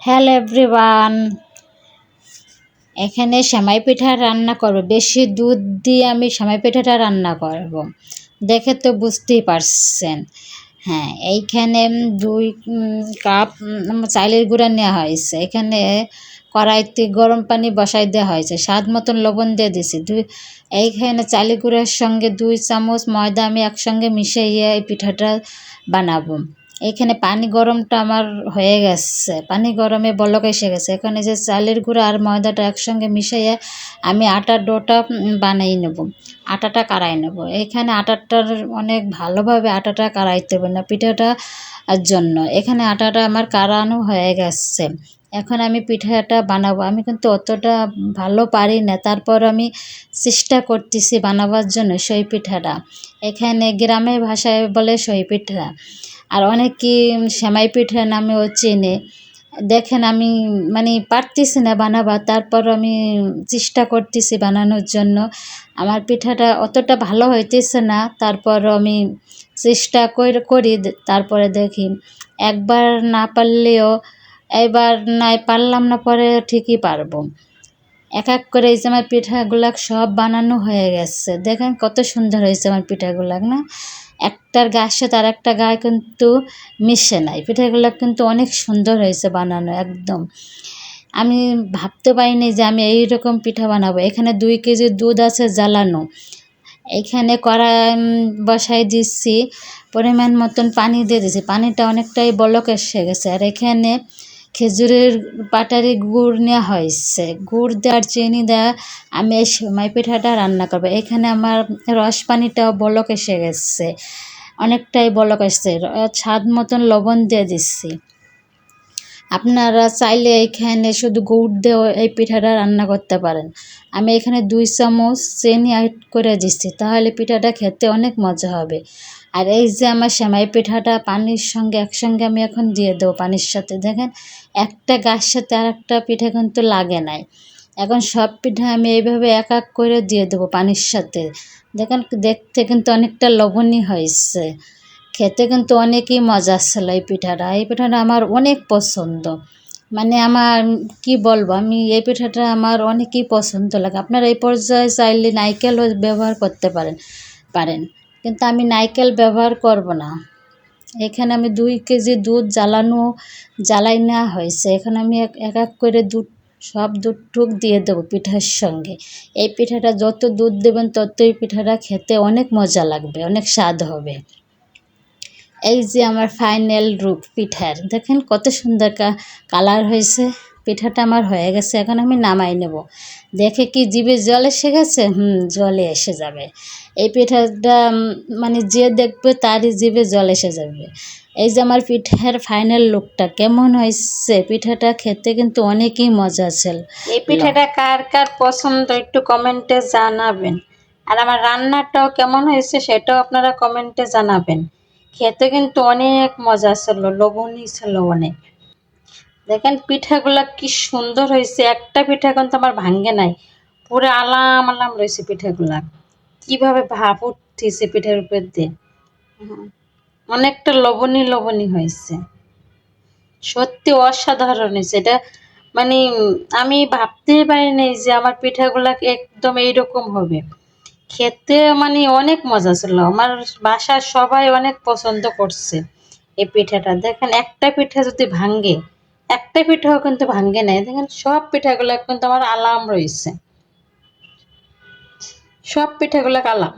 Hello everyone. এখানে সেমাই পিঠা রান্না করব। বেশি দুধ দিয়ে আমি সেমাই পিঠাটা রান্না করব। দেখে তো বুঝতেই পারছেন। হ্যাঁ এইখানে দুই কাপ চালের গুঁড়া নেওয়া হয়েছে। এখানে কড়াইতে গরম পানি বসাই দেওয়া হয়েছে। স্বাদ মতন লবণ দিয়ে দিছি দুই, এইখানে চালের গুঁড়ার সঙ্গে দুই চামচ ময়দা আমি একসঙ্গে মিশিয়ে এই পিঠাটা বানাবো। এখানে পানি গরমটা আমার হয়ে গেছে। পানি গরমে বলক এসে গেছে। এখানে যে চালের গুঁড়ো আর ময়দাটা একসঙ্গে মিশিয়ে আমি আটার ডোটা বানিয়ে নেব। আটাটা কাড়াই নেব। এখানে আটাটার অনেক ভালোভাবে আটাটা কাড়াইতে হবে না পিঠাটা জন্য। এখানে আটাটা আমার কাড়ানো হয়ে গেছে। এখন আমি পিঠাটা বানাবো। আমি কিন্তু অতটা ভালো পারি না। তারপর আমি চেষ্টা করতেছি বানাবার জন্য সই পিঠাটা। এখানে গ্রামের ভাষায় বলে সই পিঠা। আর অনেকে সেমাই পিঠা নামেও চেনে। দেখেন আমি মানে পারতেছি না বানাবার, তারপর আমি চেষ্টা করতেছি বানানোর জন্য। আমার পিঠাটা অতটা ভালো হইতেছে না, তারপর আমি চেষ্টা কর- করি তারপরে দেখি। একবার না পারলেও, এবার নাই পারলাম না, পরে ঠিকই পারব। এক এক করে এই যে আমার পিঠাগুলা সব বানানো হয়ে গেছে। দেখেন কত সুন্দর হয়েছে আমার পিঠাগুলা না? একটার গায়ের সাথে আর একটা গায়ে কিন্তু মিশে নাই। পিঠাগুলো কিন্তু অনেক সুন্দর হয়েছে বানানো একদম। আমি ভাবতে পারিনি যে আমি এই রকম পিঠা বানাবো। এখানে দুই কেজি দুধ আছে জ্বালানো। এখানে উম, বসাই দিচ্ছি পরিমাণ মতন পানি দিয়ে দিচ্ছি। পানিটা অনেকটাই বলক এসে গেছে। আর এখানে খেজুরের পাটারি গুড় নেওয়া হয়েছে। গুড় দেওয়ার চিনি দেওয়া আমি এই সেমাই পিঠাটা রান্না করব। এখানে আমার রস পানিটাও বলক এসে গেছে। অনেকটাই বলক এসছে। স্বাদ মতন লবণ দিয়ে দিচ্ছি। আপনারা চাইলে এখানে শুধু গুড় দিয়েও এই পিঠাটা রান্না করতে পারেন। আমি এখানে দুই চামচ চিনি অ্যাড করে দিচ্ছি। তাহলে পিঠাটা খেতে অনেক মজা হবে। আর এই যে আমার সেমাই পিঠাটা পানির সঙ্গে একসঙ্গে আমি এখন দিয়ে দেবো পানির সাথে। দেখেন, একটা গাছ সাথে আর একটা পিঠা কিন্তু লাগে নাই। এখন সব পিঠা আমি এইভাবে এক এক করে দিয়ে দেবো পানির সাথে। দেখেন, দেখতে কিন্তু অনেকটা লবণই হয়েছে। খেতে কিন্তু অনেকই মজা ছিল এই পিঠাটা। এই পিঠাটা আমার অনেক পছন্দ। মানে আমার, কি বলব, আমি এই পিঠাটা আমার অনেকই পছন্দ লাগে। আপনারা এই পর্যায়ে চাইলে নাইকেলও ব্যবহার করতে পারেন পারেন। কিন্তু আমি নারকেল ব্যবহার করব না। এখানে আমি দুই কেজি দুধ জ্বালানো, জ্বালাই নেওয়া হয়েছে। এখানে আমি এক এক এক করে দুধ, সব দুধ টুক দিয়ে দেবো পিঠার সঙ্গে। এই পিঠাটা যত দুধ দেবেন ততই পিঠাটা খেতে অনেক মজা লাগবে, অনেক স্বাদ হবে। এই যে আমার ফাইনাল রূপ পিঠার, দেখেন কত সুন্দর কালার হয়েছে। পিঠাটা আমার হয়ে গেছে, এখন আমি নামাই নেব। দেখে কি জিভে জল এসে গেছে? হুম, জলে এসে যাবে। এই পিঠাটা মানে যে দেখবে তারই জিভে জল এসে যাবে। এই যে আমার পিঠার ফাইনাল লুকটা কেমন হয়েছে? পিঠাটা খেতে কিন্তু অনেকই মজা ছিল। এই পিঠাটা কার কার পছন্দ একটু কমেন্টে জানাবেন। আর আমার রান্নাটাও কেমন হয়েছে সেটাও আপনারা কমেন্টে জানাবেন। খেতে কিন্তু অনেক মজা ছিল লবণই ছিল অনেক। দেখেন পিঠাগুলা কি সুন্দর হয়েছে। একটা পিঠা কিন্তু আমার ভাঙ্গে নাই। পুরো আলাম আলাম রয়েছে পিঠাগুলা। কীভাবে ভাপ উঠতেছে পিঠার উপর দিয়ে। অনেকটা লবণী লবণী হয়েছে। সত্যি অসাধারণ হয়েছে। এটা মানে আমি ভাবতেই পারিনি যে আমার পিঠাগুলা একদম এইরকম হবে। খেতে মানে অনেক মজা ছিল। আমার বাসার সবাই অনেক পছন্দ করছে এই পিঠাটা। দেখেন একটা পিঠা যদি ভাঙ্গে একটা পিঠাও কিন্তু ভাঙ্গে নাই। দেখেন সব পিঠাগুলো কিন্তু আমার আলাম রয়েছে। সব পিঠাগুলো আলাম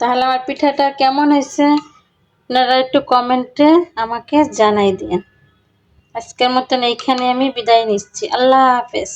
তাহলে আমার পিঠাটা কেমন হয়েছে? আপনারা একটু কমেন্টে আমাকে জানাই দিন আজকের মতন এইখানে আমি বিদায় নিচ্ছি। আল্লাহ হাফেজ।